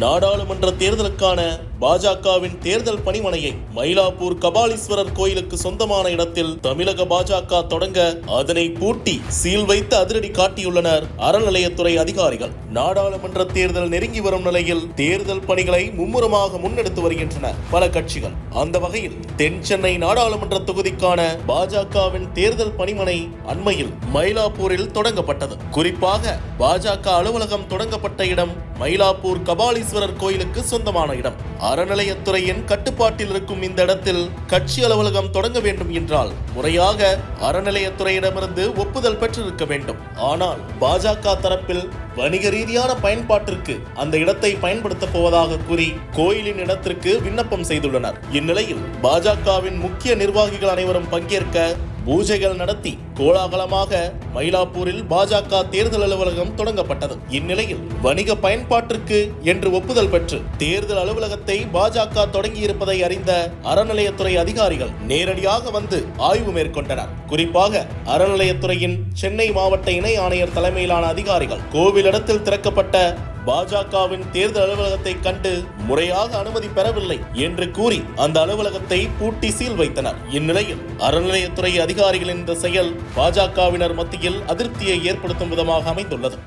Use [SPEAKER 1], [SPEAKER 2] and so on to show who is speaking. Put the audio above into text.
[SPEAKER 1] நாடாளுமன்ற தேர்தலுக்கான பாஜகவின் தேர்தல் பணிமனையை மயிலாப்பூர் கபாலீஸ்வரர் கோயிலுக்கு சொந்தமான இடத்தில் தமிழக பாஜக தொடங்க அதனை பூட்டி சீல் வைத்து அதிரடி காட்டியுள்ளனர். அறநிலையத்துறை அதிகாரிகள் நாடாளுமன்ற தேர்தல் நெருங்கி வரும் நிலையில் தேர்தல் பணிகளை மும்முரமாக முன்னெடுத்து வருகின்றன. பல கட்சிகள் அந்த வகையில் தென் சென்னை நாடாளுமன்ற தொகுதிக்கான பாஜகவின் தேர்தல் பணிமனை அண்மையில் மயிலாப்பூரில் தொடங்கப்பட்டது. குறிப்பாக பாஜக அலுவலகம் தொடங்கப்பட்ட இடம் மயிலாப்பூர் கபாலீஸ்வரர் கோயிலுக்கு சொந்தமான இடம். அறநிலையத்துறையின் கட்டுப்பாட்டில் இருக்கும் இந்த இடத்தில் கட்சி அலுவலகம் தொடங்க வேண்டும் என்றால் முறையாக அறநிலையத்துறையிடமிருந்து ஒப்புதல் பெற்றிருக்க வேண்டும். ஆனால் பாஜக தரப்பில் வணிக ரீதியான பயன்பாட்டிற்கு அந்த இடத்தை பயன்படுத்தப் போவதாக கூறி கோயிலின் இடத்திற்கு விண்ணப்பம் செய்துள்ளனர். இந்நிலையில் பாஜகவின் முக்கிய நிர்வாகிகள் அனைவரும் பங்கேற்க பூஜைகள் நடத்தி கோலாகலமாக மயிலாப்பூரில் பாஜக தேர்தல் அலுவலகம் தொடங்கப்பட்டது. இந்நிலையில் வணிக பயன்பாட்டிற்கு என்று ஒப்புதல் பெற்று தேர்தல் அலுவலகத்தை பாஜக தொடங்கியிருப்பதை அறிந்த அறநிலையத்துறை அதிகாரிகள் நேரடியாக வந்து ஆய்வு மேற்கொண்டனர். குறிப்பாக அறநிலையத்துறையின் சென்னை மாவட்ட இணை ஆணையர் தலைமையிலான அதிகாரிகள் கோவிலிடத்தில் திறக்கப்பட்ட பாஜகவின் தேர்தல் அலுவலகத்தை கண்டு முறையாக அனுமதி பெறவில்லை என்று கூறி அந்த அலுவலகத்தை பூட்டி சீல் வைத்தனர். இந்நிலையில் அறநிலையத்துறை அதிகாரிகளின் இந்த செயல் பாஜகவினர் மத்தியில் அதிருப்தியை ஏற்படுத்தும் விதமாக அமைந்துள்ளது.